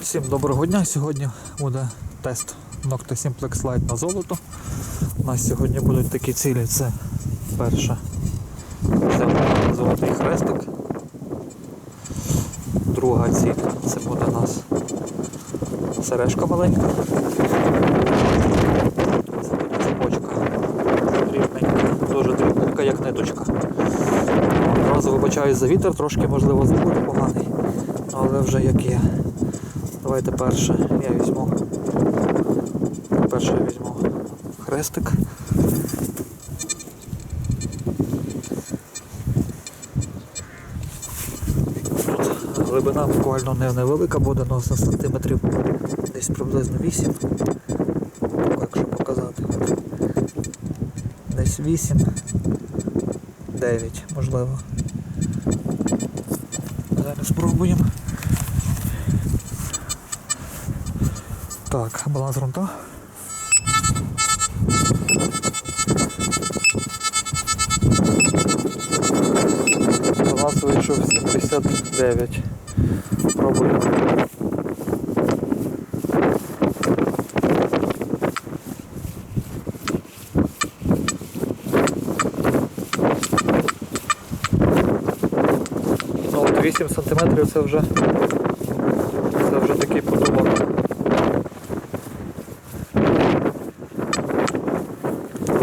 Всім доброго дня. Сьогодні буде тест Nocta Simplex Lite на золото. У нас сьогодні будуть такі цілі. Це перша. Золотий хрестик. Друга ціль це буде у нас сережка маленька. Це буде цепочка. Дрібненька, дуже дрібненька, як ниточка. Одразу вибачаюсь за вітер, трошки можливо звук поганий, але вже як є. Давайте перше я візьму. Перше я візьму хрестик. Тут глибина буквально не невелика буде, але на сантиметрів десь приблизно 8. Так, якщо показати. Десь 8, 9, можливо. Зараз спробуємо. Так, баланс грунта. Баланс вийшов 79. Пробуємо. Ну, 8 сантиметрів це вже це вже такий потолок.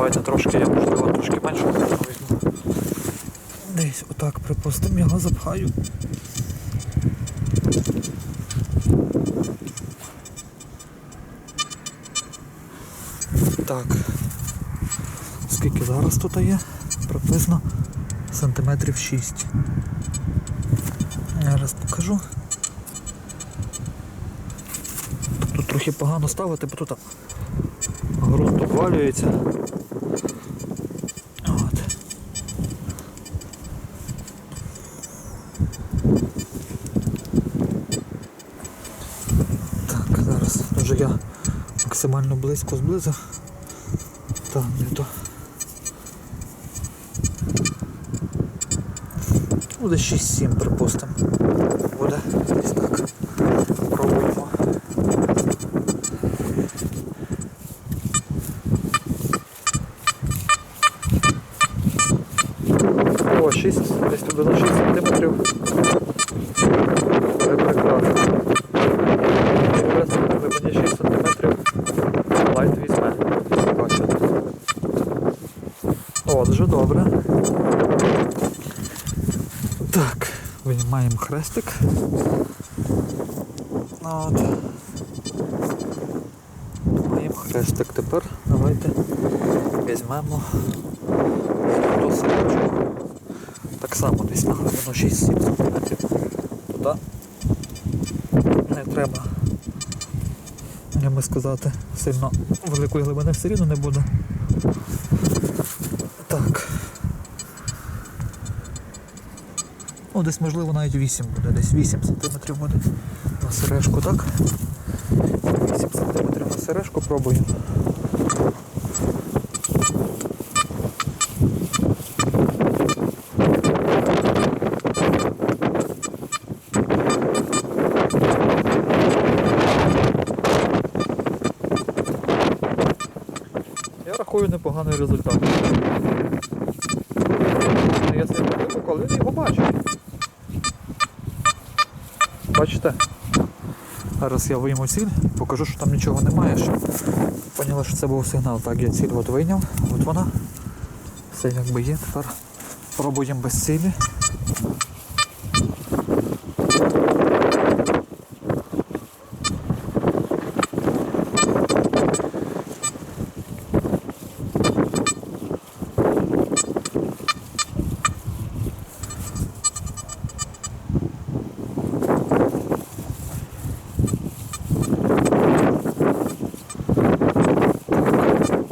Давайте трошки, я можливо трошки менше візьму. Десь отак, припустимо, його запхаю. Так. Скільки зараз тут є? Приблизно сантиметрів 6. Я раз покажу. Тут трохи погано ставити, бо тут ґрунт обвалюється. От. Так, зараз вже я максимально близько зблизив. Так, не то. Буде 6-7, припустимо. Буде десь так. Пробуємо. О, 6, десь туди на 6 сантиметрів. Це прекрасно. Якраз на глибині 6 сантиметрів лайт візьме. Бачите. О, дуже добре. Так, виймаємо хрестик. От. Маємо хрестик. Тепер давайте візьмемо ту сорочку. Так само десь на глибину 6-7 см. Туди не треба, як би сказати, сильно великої глибини все рівно не буде. Ну, десь можливо навіть 8 буде, десь 8 см буде на сережку, так? 8 см на сережку пробуємо. Я рахую непоганий результат. Я себе глибоко, але він його бачить. Бачите? Зараз я вийму ціль, покажу, що там нічого немає, щоб поняли, що це був сигнал. Так, я ціль от вийняв, от вона. Все якби є. Тепер пробуємо без цілі.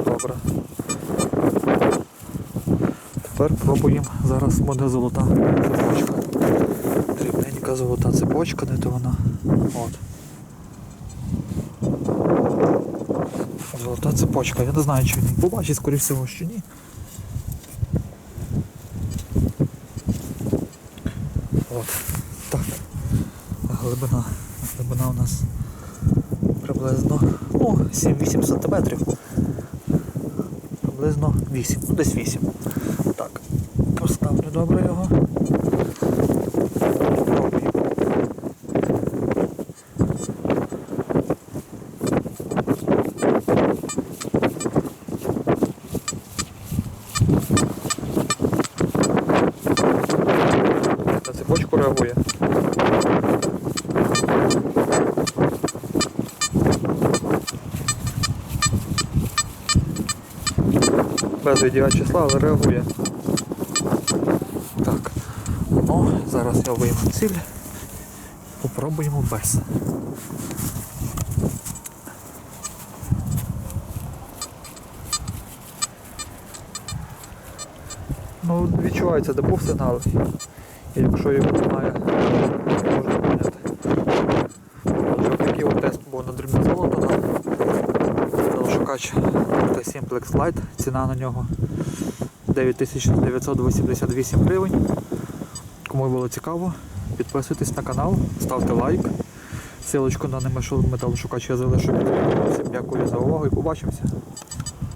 Добре. Тепер пробуємо. Зараз буде золота цепочка. Дрібненька золота цепочка, де то вона. От. Золота цепочка. Я не знаю, чи він побачить, скоріше всього, що ні. От. Так. Глибина. глибина у нас приблизно ну, 7-8 см. Приблизно 8, ну десь 8. Так, поставлю добре його. На цепочку реагує. Без відділя числа, але реагує. Так. Ну, зараз я вийму ціль. Попробуємо без. Ну, відчувається, де був сигнал. І якщо його немає, можна поняти. Отже, такий тест був на дрібне золото. Телешукач T-Simplex Lite. Ціна на нього 9988 гривень. Кому було цікаво, підписуйтесь на канал, ставте лайк. Силочку на немешов металошукач я залишу. Всім дякую за увагу і побачимося.